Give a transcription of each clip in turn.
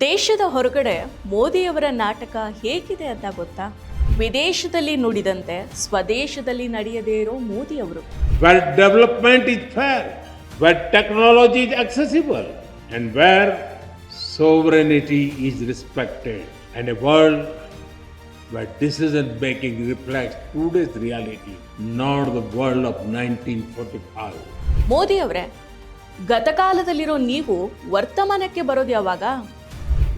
ದೇಶದ ಹೊರಗಡೆ ಮೋದಿಯವರ ನಾಟಕ ಹೇಗಿದೆ ಅಂತ ಗೊತ್ತಾ ವಿದೇಶದಲ್ಲಿ ನುಡಿದಂತೆ ಸ್ವದೇಶದಲ್ಲಿ ನಡೆಯದೇ ಇರೋ ಮೋದಿಯವರು where development is fair, where technology is accessible, and where sovereignty is respected, and a world where decision making not today's reality, not the world of 1945. ಮೋದಿಯವರೇ ಗತಕಾಲದಲ್ಲಿರೋ ನೀವು ವರ್ತಮಾನಕ್ಕೆ ಬರೋದು ಯಾವಾಗ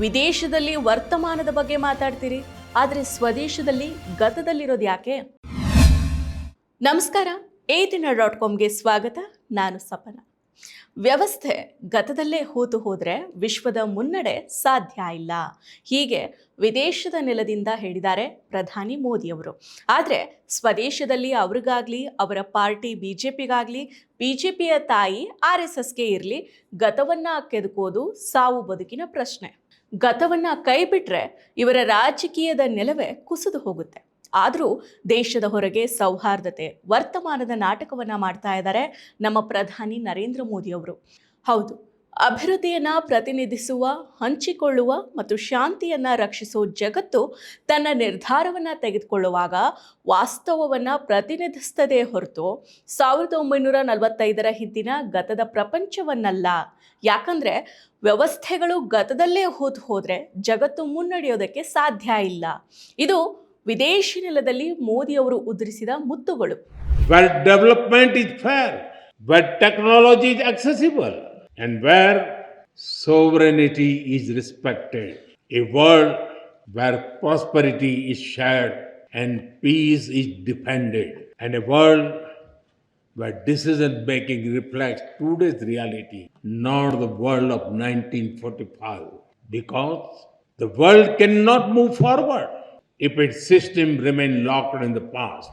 ವಿದೇಶದಲ್ಲಿ ವರ್ತಮಾನದ ಬಗ್ಗೆ ಮಾತಾಡ್ತೀರಿ, ಆದರೆ ಸ್ವದೇಶದಲ್ಲಿ ಗತದಲ್ಲಿರೋದು ಯಾಕೆ? ನಮಸ್ಕಾರ ಏ ದಿನ ಡಾಟ್ ಕಾಮ್ಗೆ ಸ್ವಾಗತ, ನಾನು ಸಪನ. ವ್ಯವಸ್ಥೆ ಗತದಲ್ಲೇ ಹೂತು ಹೋದರೆ ವಿಶ್ವದ ಮುನ್ನಡೆ ಸಾಧ್ಯ ಇಲ್ಲ. ಹೀಗೆ ವಿದೇಶದ ನೆಲದಿಂದ ಹೇಳಿದ್ದಾರೆ ಪ್ರಧಾನಿ ಮೋದಿಯವರು. ಆದರೆ ಸ್ವದೇಶದಲ್ಲಿ ಅವ್ರಿಗಾಗಲಿ, ಅವರ ಪಾರ್ಟಿ ಬಿ ಜೆ ಪಿಗಾಗಲಿ ಬಿ ಜೆ ಪಿಯ ತಾಯಿ ಆರ್ ಎಸ್ ಎಸ್ಗೆ ಇರಲಿ, ಗತವನ್ನು ಕೆದಕೋದು ಸಾವು ಬದುಕಿನ ಪ್ರಶ್ನೆ. ಗತವನ್ನು ಕೈಬಿಟ್ರೆ ಇವರ ರಾಜಕೀಯದ ನೆಲವೇ ಕುಸಿದು ಹೋಗುತ್ತೆ. ಆದರೂ ದೇಶದ ಹೊರಗೆ ಸೌಹಾರ್ದತೆ, ವರ್ತಮಾನದ ನಾಟಕವನ್ನು ಮಾಡ್ತಾ ಇದ್ದಾರೆ ನಮ್ಮ ಪ್ರಧಾನಿ ನರೇಂದ್ರ ಮೋದಿಯವರು ಹೌದು ಅಭಿವೃದ್ಧಿಯನ್ನು ಪ್ರತಿನಿಧಿಸುವ ಹಂಚಿಕೊಳ್ಳುವ ಮತ್ತು ಶಾಂತಿಯನ್ನು ರಕ್ಷಿಸುವ ಜಗತ್ತು ತನ್ನ ನಿರ್ಧಾರವನ್ನು ತೆಗೆದುಕೊಳ್ಳುವಾಗ ವಾಸ್ತವವನ್ನು ಪ್ರತಿನಿಧಿಸ್ತದೆ ಹೊರತು ಸಾವಿರದ ಒಂಬೈನೂರ ನಲವತ್ತೈದರ ಹಿಂದಿನ ಗತದ ಪ್ರಪಂಚವನ್ನಲ್ಲ. ಯಾಕಂದರೆ ವ್ಯವಸ್ಥೆಗಳು ಗತದಲ್ಲೇ ಹೋದ್ ಹೋದರೆ ಜಗತ್ತು ಮುನ್ನಡೆಯೋದಕ್ಕೆ ಸಾಧ್ಯ ಇಲ್ಲ. ಇದು ವಿದೇಶಿ ನೆಲದಲ್ಲಿ ಮೋದಿಯವರು ಉದುರಿಸಿದ ಮುತ್ತುಗಳು. Development is fair but technology is accessible, and where sovereignty is respected. A world where prosperity is shared and peace is defended, and a world where decision making reflects today's reality, not the world of 1945. Because the world cannot move forward if its system remain locked in the past.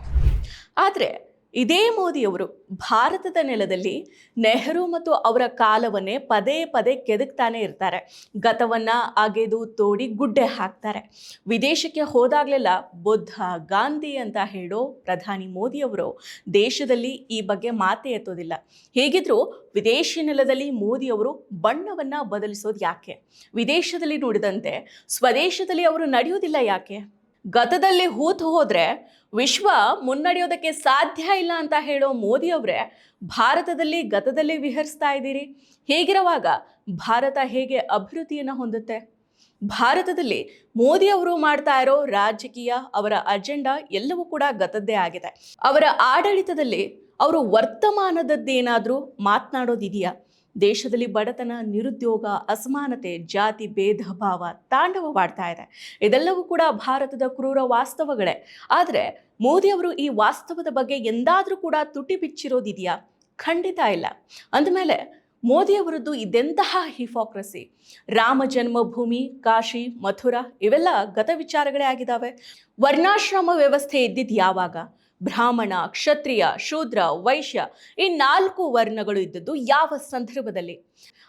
ಆದರೆ ಇದೇ ಮೋದಿಯವರು ಭಾರತದ ನೆಲದಲ್ಲಿ ನೆಹರು ಮತ್ತು ಅವರ ಕಾಲವನ್ನೇ ಪದೇ ಪದೇ ಕೆದಕ್ತಾನೆ ಇರ್ತಾರೆ. ಗತವನ್ನು ಅಗೆದು ತೋಡಿ ಗುಡ್ಡೆ ಹಾಕ್ತಾರೆ. ವಿದೇಶಕ್ಕೆ ಹೋದಾಗಲೆಲ್ಲ ಬುದ್ಧ ಗಾಂಧಿ ಅಂತ ಹೇಳೋ ಪ್ರಧಾನಿ ಮೋದಿಯವರು ದೇಶದಲ್ಲಿ ಈ ಬಗ್ಗೆ ಮಾತೇ ಎತ್ತೋದಿಲ್ಲ. ಹೇಗಿದ್ರೂ ವಿದೇಶಿ ನೆಲದಲ್ಲಿ ಮೋದಿಯವರು ಬಣ್ಣವನ್ನು ಬದಲಿಸೋದು ಯಾಕೆ? ವಿದೇಶದಲ್ಲಿ ನುಡಿದಂತೆ ಸ್ವದೇಶದಲ್ಲಿ ಅವರು ನಡೆಯೋದಿಲ್ಲ ಯಾಕೆ? ಗತದಲ್ಲಿ ಹೂತು ಹೋದ್ರೆ ವಿಶ್ವ ಮುನ್ನಡೆಯೋದಕ್ಕೆ ಸಾಧ್ಯ ಇಲ್ಲ ಅಂತ ಹೇಳೋ ಮೋದಿ ಅವರೇ, ಭಾರತದಲ್ಲಿ ಗತದಲ್ಲಿ ವಿಹರಿಸ್ತಾ ಇದ್ದೀರಿ. ಹೀಗಿರುವಾಗ ಭಾರತ ಹೇಗೆ ಅಭಿವೃದ್ಧಿಯನ್ನು ಹೊಂದುತ್ತೆ? ಭಾರತದಲ್ಲಿ ಮೋದಿ ಅವರು ಮಾಡ್ತಾ ಇರೋ ರಾಜಕೀಯ, ಅವರ ಅಜೆಂಡಾ ಎಲ್ಲವೂ ಕೂಡ ಗತದ್ದೇ ಆಗಿದೆ. ಅವರ ಆಡಳಿತದಲ್ಲಿ ಅವರು ವರ್ತಮಾನದದ್ದೇನಾದರೂ ಮಾತನಾಡೋದಿದೆಯಾ? ದೇಶದಲ್ಲಿ ಬಡತನ, ನಿರುದ್ಯೋಗ, ಅಸಮಾನತೆ, ಜಾತಿ, ಭೇದ, ಭಾವ ತಾಂಡವವಾಡ್ತಾ ಇದೆ. ಇದೆಲ್ಲವೂ ಕೂಡ ಭಾರತದ ಕ್ರೂರ ವಾಸ್ತವಗಳೇ. ಆದರೆ ಮೋದಿ ಅವರು ಈ ವಾಸ್ತವದ ಬಗ್ಗೆ ಎಂದಾದರೂ ಕೂಡ ತುಟಿ ಬಿಚ್ಚಿರೋದಿದೆಯಾ? ಖಂಡಿತ ಇಲ್ಲ. ಅಂದಮೇಲೆ ಮೋದಿಯವರದ್ದು ಇದೆಂತಹ ಹಿಫಾಕ್ರಸಿ ರಾಮ ಜನ್ಮಭೂಮಿ, ಕಾಶಿ, ಮಥುರಾ ಇವೆಲ್ಲ ಗತ ವಿಚಾರಗಳೇ ಆಗಿದ್ದಾವೆ. ವರ್ಣಾಶ್ರಮ ವ್ಯವಸ್ಥೆ ಇದ್ದಿದ್ದು ಯಾವಾಗ? ಬ್ರಾಹ್ಮಣ, ಕ್ಷತ್ರಿಯ, ಶೂದ್ರ, ವೈಶ್ಯ ಈ ನಾಲ್ಕು ವರ್ಣಗಳು ಇದ್ದದ್ದು ಯಾವ ಸಂದರ್ಭದಲ್ಲಿ?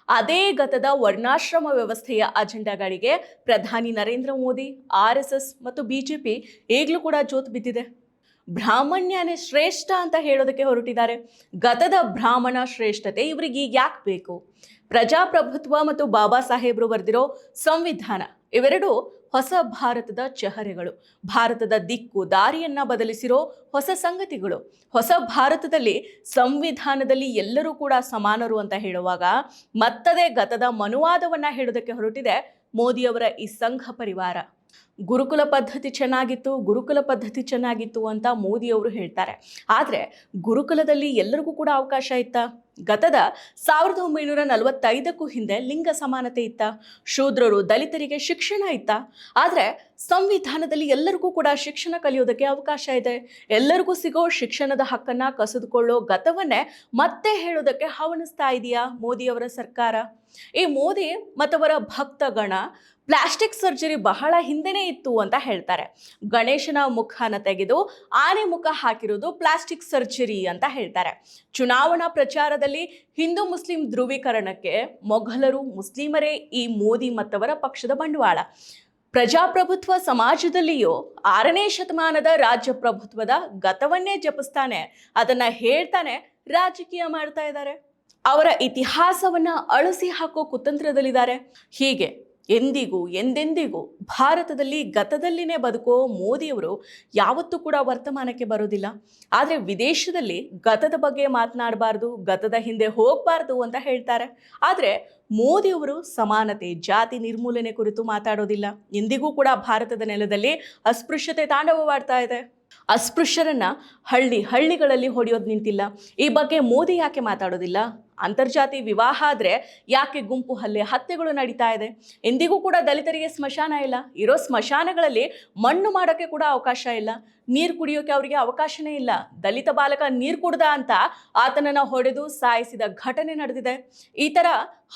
ಅದೇ ಗತದ ವರ್ಣಾಶ್ರಮ ವ್ಯವಸ್ಥೆಯ ಅಜೆಂಡಾಗಳಿಗೆ ಪ್ರಧಾನಿ Narendra Modi, R S S ಮತ್ತು ಬಿ ಜೆ ಪಿ ಈಗಲೂ ಕೂಡ ಜೋತು ಬಿದ್ದಿದೆ. ಬ್ರಾಹ್ಮಣ್ಯನೇ ಶ್ರೇಷ್ಠ ಅಂತ ಹೇಳೋದಕ್ಕೆ ಹೊರಟಿದ್ದಾರೆ. ಗತದ ಬ್ರಾಹ್ಮಣ ಶ್ರೇಷ್ಠತೆ ಇವರಿಗೆ ಈಗ ಯಾಕೆ ಬೇಕು? ಪ್ರಜಾಪ್ರಭುತ್ವ ಮತ್ತು ಬಾಬಾ ಸಾಹೇಬರು ಬರೆದಿರೋ ಸಂವಿಧಾನ ಇವೆರಡು ಹೊಸ ಭಾರತದ ಚಹರೆಗಳು. ಭಾರತದ ದಿಕ್ಕು, ದಾರಿಯನ್ನ ಬದಲಿಸಿರೋ ಹೊಸ ಸಂಗತಿಗಳು. ಹೊಸ ಭಾರತದಲ್ಲಿ ಸಂವಿಧಾನದಲ್ಲಿ ಎಲ್ಲರೂ ಕೂಡ ಸಮಾನರು ಅಂತ ಹೇಳುವಾಗ ಮತ್ತದೇ ಗತದ ಮನುವಾದವನ್ನ ಹೇಳೋದಕ್ಕೆ ಹೊರಟಿದೆ ಮೋದಿಯವರ ಈ ಸಂಘ ಪರಿವಾರ. ಗುರುಕುಲ ಪದ್ಧತಿ ಚೆನ್ನಾಗಿತ್ತು, ಗುರುಕುಲ ಪದ್ಧತಿ ಚೆನ್ನಾಗಿತ್ತು ಅಂತ ಮೋದಿಯವರು ಹೇಳ್ತಾರೆ. ಆದರೆ ಗುರುಕುಲದಲ್ಲಿ ಎಲ್ಲರಿಗೂ ಕೂಡ ಅವಕಾಶ ಇತ್ತ? ಗತದ ಸಾವಿರದ ಒಂಬೈನೂರ ನಲವತ್ತೈದಕ್ಕೂ ಹಿಂದೆ ಲಿಂಗ ಸಮಾನತೆ ಇತ್ತ? ಶೂದ್ರರು, ದಲಿತರಿಗೆ ಶಿಕ್ಷಣ ಇತ್ತ? ಆದರೆ ಸಂವಿಧಾನದಲ್ಲಿ ಎಲ್ಲರಿಗೂ ಕೂಡ ಶಿಕ್ಷಣ ಕಲಿಯೋದಕ್ಕೆ ಅವಕಾಶ ಇದೆ. ಎಲ್ಲರಿಗೂ ಸಿಗೋ ಶಿಕ್ಷಣದ ಹಕ್ಕನ್ನು ಕಸಿದುಕೊಳ್ಳೋ ಗತವನ್ನೇ ಮತ್ತೆ ಹೇಳೋದಕ್ಕೆ ಹವಣಿಸ್ತಾ ಇದೆಯಾ ಮೋದಿಯವರ ಸರ್ಕಾರ? ಈ ಮೋದಿ ಮತ್ತವರ ಭಕ್ತಗಣ ಪ್ಲಾಸ್ಟಿಕ್ ಸರ್ಜರಿ ಬಹಳ ಹಿಂದೆನೇ ಇತ್ತು ಅಂತ ಹೇಳ್ತಾರೆ. ಗಣೇಶನ ಮುಖನ ತೆಗೆದು ಆನೆ ಮುಖ ಹಾಕಿರೋದು ಪ್ಲಾಸ್ಟಿಕ್ ಸರ್ಜರಿ ಅಂತ ಹೇಳ್ತಾರೆ. ಚುನಾವಣಾ ಪ್ರಚಾರದಲ್ಲಿ ಹಿಂದೂ ಮುಸ್ಲಿಂ ಧ್ರುವೀಕರಣಕ್ಕೆ ಮೊಘಲರು, ಮುಸ್ಲಿಮರೇ ಈ ಮೋದಿ ಮತ್ತವರ ಪಕ್ಷದ ಬಂಡವಾಳ. ಪ್ರಜಾಪ್ರಭುತ್ವ ಸಮಾಜದಲ್ಲಿಯೂ ಆರನೇ ಶತಮಾನದ ರಾಜ್ಯ ಪ್ರಭುತ್ವದ ಗತವನ್ನೇ ಜಪಿಸ್ತಾನೆ, ಅದನ್ನ ಹೇಳ್ತಾನೆ ರಾಜಕೀಯ ಮಾಡ್ತಾ ಇದ್ದಾರೆ. ಅವರ ಇತಿಹಾಸವನ್ನ ಅಳಿಸಿ ಹಾಕೋ ಕುತಂತ್ರದಲ್ಲಿದ್ದಾರೆ. ಹೀಗೆ ಎಂದಿಗೂ, ಎಂದೆಂದಿಗೂ, ಭಾರತದಲ್ಲಿ ಗತದಲ್ಲಿನೇ ಬದುಕೋ ಮೋದಿಯವರು ಯಾವತ್ತೂ ಕೂಡ ವರ್ತಮಾನಕ್ಕೆ ಬರೋದಿಲ್ಲ ಆದರೆ ವಿದೇಶದಲ್ಲಿ ಗತದ ಬಗ್ಗೆ ಮಾತನಾಡಬಾರ್ದು, ಗತದ ಹಿಂದೆ ಹೋಗಬಾರ್ದು ಅಂತ ಹೇಳ್ತಾರೆ. ಆದರೆ ಮೋದಿಯವರು ಸಮಾನತೆ, ಜಾತಿ ನಿರ್ಮೂಲನೆ ಕುರಿತು ಮಾತಾಡೋದಿಲ್ಲ. ಎಂದಿಗೂ ಕೂಡ ಭಾರತದ ನೆಲದಲ್ಲಿ ಅಸ್ಪೃಶ್ಯತೆ ತಾಂಡವವಾಡ್ತಾ ಇದೆ. ಅಸ್ಪೃಶ್ಯರನ್ನು ಹಳ್ಳಿ ಹಳ್ಳಿಗಳಲ್ಲಿ ಹೊಡೆಯೋದು ನಿಂತಿಲ್ಲ. ಈ ಬಗ್ಗೆ ಮೋದಿ ಯಾಕೆ ಮಾತಾಡೋದಿಲ್ಲ? ಅಂತರ್ಜಾತಿ ವಿವಾಹ ಆದರೆ ಯಾಕೆ ಗುಂಪು ಹಲ್ಲೆ ಹತ್ಯೆಗಳು ನಡೀತಾ ಇದೆ? ಎಂದಿಗೂ ಕೂಡ ದಲಿತರಿಗೆ ಸ್ಮಶಾನ ಇಲ್ಲ. ಇರೋ ಸ್ಮಶಾನಗಳಲ್ಲಿ ಮಣ್ಣು ಮಾಡೋಕ್ಕೆ ಕೂಡ ಅವಕಾಶ ಇಲ್ಲ. ನೀರು ಕುಡಿಯೋಕೆ ಅವರಿಗೆ ಅವಕಾಶನೇ ಇಲ್ಲ. ದಲಿತ ಬಾಲಕ ನೀರು ಕುಡ್ದ ಅಂತ ಆತನನ್ನು ಹೊಡೆದು ಸಾಯಿಸಿದ ಘಟನೆ ನಡೆದಿದೆ. ಈ ಥರ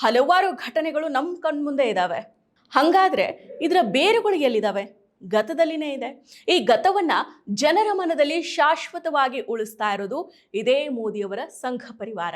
ಹಲವಾರು ಘಟನೆಗಳು ನಮ್ಮ ಕಣ್ಮುಂದೆ ಇದ್ದಾವೆ ಹಾಗಾದರೆ ಇದರ ಬೇರುಗಳು ಎಲ್ಲಿದ್ದಾವೆ ಗತದಲ್ಲಿನೇ ಇದೆ. ಈ ಗತವನ್ನು ಜನರ ಮನದಲ್ಲಿ ಶಾಶ್ವತವಾಗಿ ಉಳಿಸ್ತಾ ಇರೋದು ಇದೇ ಮೋದಿಯವರ ಸಂಘ ಪರಿವಾರ.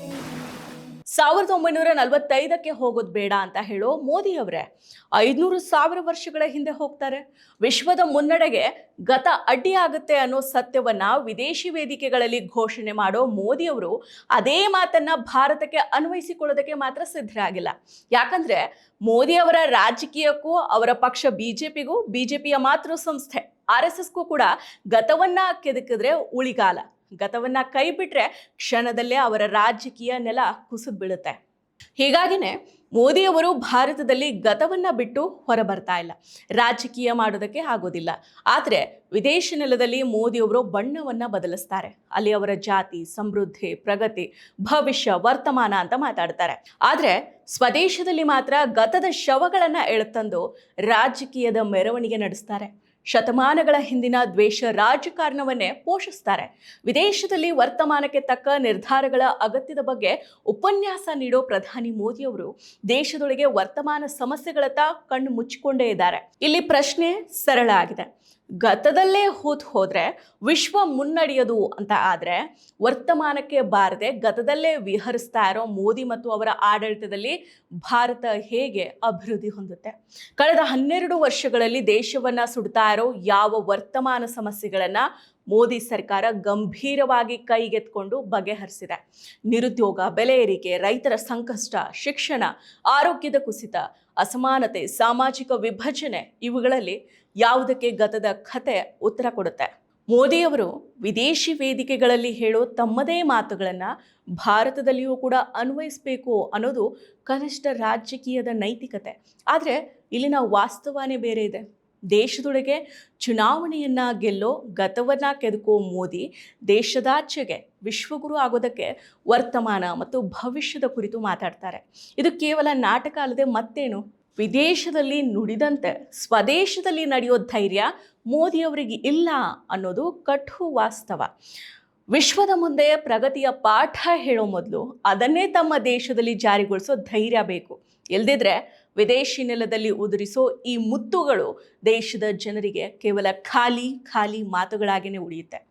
ಸಾವಿರದ ಒಂಬೈನೂರ ನಲವತ್ತೈದಕ್ಕೆ ಹೋಗೋದು ಬೇಡ ಅಂತ ಹೇಳೋ ಮೋದಿ ಅವರೇ. ಐದುನೂರು ಸಾವಿರ ವರ್ಷಗಳ ಹಿಂದೆ ಹೋಗ್ತಾರೆ. ವಿಶ್ವದ ಮುನ್ನಡೆಗೆ ಗತ ಅಡ್ಡಿಯಾಗುತ್ತೆ ಅನ್ನೋ ಸತ್ಯವನ್ನ ವಿದೇಶಿ ವೇದಿಕೆಗಳಲ್ಲಿ ಘೋಷಣೆ ಮಾಡೋ ಮೋದಿಯವರು ಅದೇ ಮಾತನ್ನ ಭಾರತಕ್ಕೆ ಅನ್ವಯಿಸಿಕೊಳ್ಳೋದಕ್ಕೆ ಮಾತ್ರ ಸಿದ್ಧರಾಗಿಲ್ಲ. ಯಾಕಂದ್ರೆ ಮೋದಿ ಅವರ ರಾಜಕೀಯಕ್ಕೂ ಅವರ ಪಕ್ಷ ಬಿಜೆಪಿಗೂ, ಬಿಜೆಪಿಯ ಮಾತೃ ಸಂಸ್ಥೆ ಆರ್ ಎಸ್ ಎಸ್ಗೂ ಕೂಡ ಗತವನ್ನ ಕೆದಕಿದ್ರೆ ಉಳಿಗಾಲ. ಗತವನ್ನ ಕೈ ಬಿಟ್ರೆ ಕ್ಷಣದಲ್ಲೇ ಅವರ ರಾಜಕೀಯ ನೆಲ ಕುಸಿದು ಬೀಳುತ್ತೆ ಹೀಗಾಗಿನೇ ಮೋದಿಯವರು ಭಾರತದಲ್ಲಿ ಗತವನ್ನ ಬಿಟ್ಟು ಹೊರಬರ್ತಾ ಇಲ್ಲ. ರಾಜಕೀಯ ಮಾಡೋದಕ್ಕೆ ಆಗೋದಿಲ್ಲ. ಆದರೆ ವಿದೇಶಿ ನೆಲದಲ್ಲಿ ಮೋದಿಯವರು ಬಣ್ಣವನ್ನ ಬದಲಿಸ್ತಾರೆ. ಅಲ್ಲಿ ಅವರ ಜಾತಿ, ಸಮೃದ್ಧಿ, ಪ್ರಗತಿ, ಭವಿಷ್ಯ, ವರ್ತಮಾನ ಅಂತ ಮಾತಾಡ್ತಾರೆ. ಆದರೆ ಸ್ವದೇಶದಲ್ಲಿ ಮಾತ್ರ ಗತದ ಶವಗಳನ್ನು ಎಳೆತಂದು ರಾಜಕೀಯದ ಮೆರವಣಿಗೆ ನಡೆಸ್ತಾರೆ. ಶತಮಾನಗಳ ಹಿಂದಿನ ದ್ವೇಷ ರಾಜಕಾರಣವನ್ನೇ ಪೋಷಿಸ್ತಾರೆ. ವಿದೇಶದಲ್ಲಿ ವರ್ತಮಾನಕ್ಕೆ ತಕ್ಕ ನಿರ್ಧಾರಗಳ ಅಗತ್ಯದ ಬಗ್ಗೆ ಉಪನ್ಯಾಸ ನೀಡೋ ಪ್ರಧಾನಿ ಮೋದಿಯವರು ದೇಶದೊಳಗೆ ವರ್ತಮಾನ ಸಮಸ್ಯೆಗಳತ್ತ ಕಣ್ಣು ಮುಚ್ಚಿಕೊಂಡೇ ಇದ್ದಾರೆ. ಇಲ್ಲಿ ಪ್ರಶ್ನೆ ಸರಳ ಆಗಿದೆ. ಗತದಲ್ಲೇ ಹೂತ್ ಹೋದರೆ ವಿಶ್ವ ಮುನ್ನಡೆಯೋದು ಅಂತ ಆದರೆ ವರ್ತಮಾನಕ್ಕೆ ಬಾರದೆ ಗತದಲ್ಲೇ ವಿಹರಿಸ್ತಾ ಇರೋ ಮೋದಿ ಮತ್ತು ಅವರ ಆಡಳಿತದಲ್ಲಿ ಭಾರತ ಹೇಗೆ ಅಭಿವೃದ್ಧಿ ಹೊಂದುತ್ತೆ? ಕಳೆದ ಹನ್ನೆರಡು ವರ್ಷಗಳಲ್ಲಿ ದೇಶವನ್ನು ಸುಡ್ತಾ ಇರೋ ಯಾವ ವರ್ತಮಾನ ಸಮಸ್ಯೆಗಳನ್ನು ಮೋದಿ ಸರ್ಕಾರ ಗಂಭೀರವಾಗಿ ಕೈಗೆತ್ಕೊಂಡು ಬಗೆಹರಿಸಿದೆ. ನಿರುದ್ಯೋಗ, ಬೆಲೆ ಏರಿಕೆ, ರೈತರ ಸಂಕಷ್ಟ, ಶಿಕ್ಷಣ, ಆರೋಗ್ಯದ ಕುಸಿತ, ಅಸಮಾನತೆ, ಸಾಮಾಜಿಕ ವಿಭಜನೆ ಇವುಗಳಲ್ಲಿ ಯಾವುದಕ್ಕೆ ಗತದ ಕತೆ ಉತ್ತರ ಕೊಡುತ್ತೆ? ಮೋದಿಯವರು ವಿದೇಶಿ ವೇದಿಕೆಗಳಲ್ಲಿ ಹೇಳೋ ತಮ್ಮದೇ ಮಾತುಗಳನ್ನು ಭಾರತದಲ್ಲಿಯೂ ಕೂಡ ಅನ್ವಯಿಸಬೇಕು ಅನ್ನೋದು ಕನಿಷ್ಠ ರಾಜಕೀಯದ ನೈತಿಕತೆ. ಆದರೆ ಇಲ್ಲಿನ ವಾಸ್ತವನೇ ಬೇರೆ ಇದೆ. ದೇಶದೊಳಗೆ ಚುನಾವಣೆಯನ್ನು ಗೆಲ್ಲೋ, ಗತವನ್ನು ಕೆದಕೋ ಮೋದಿ ದೇಶದಾಚೆಗೆ ವಿಶ್ವಗುರು ಆಗೋದಕ್ಕೆ ವರ್ತಮಾನ ಮತ್ತು ಭವಿಷ್ಯದ ಕುರಿತು ಮಾತಾಡ್ತಾರೆ. ಇದು ಕೇವಲ ನಾಟಕ ಅಲ್ಲದೆ ಮತ್ತೇನು? ವಿದೇಶದಲ್ಲಿ ನುಡಿದಂತೆ, ಸ್ವದೇಶದಲ್ಲಿ ನಡೆಯೋ ಧೈರ್ಯ ಮೋದಿಯವರಿಗೆ ಇಲ್ಲ ಅನ್ನೋದು ಕಠು ವಾಸ್ತವ. ವಿಶ್ವದ ಮುಂದೆ ಪ್ರಗತಿಯ ಪಾಠ ಹೇಳೋ ಮೊದಲು ಅದನ್ನೇ ತಮ್ಮ ದೇಶದಲ್ಲಿ ಜಾರಿಗೊಳಿಸೋ ಧೈರ್ಯ ಬೇಕು. ಇಲ್ದಿದ್ರೆ ವಿದೇಶಿ ನೆಲದಲ್ಲಿ ಉದುರಿಸೋ ಈ ಮುತ್ತುಗಳು ದೇಶದ ಜನರಿಗೆ ಕೇವಲ ಖಾಲಿ ಖಾಲಿ ಮಾತುಗಳಾಗಿಯೇ ಉಳಿಯುತ್ತೆ.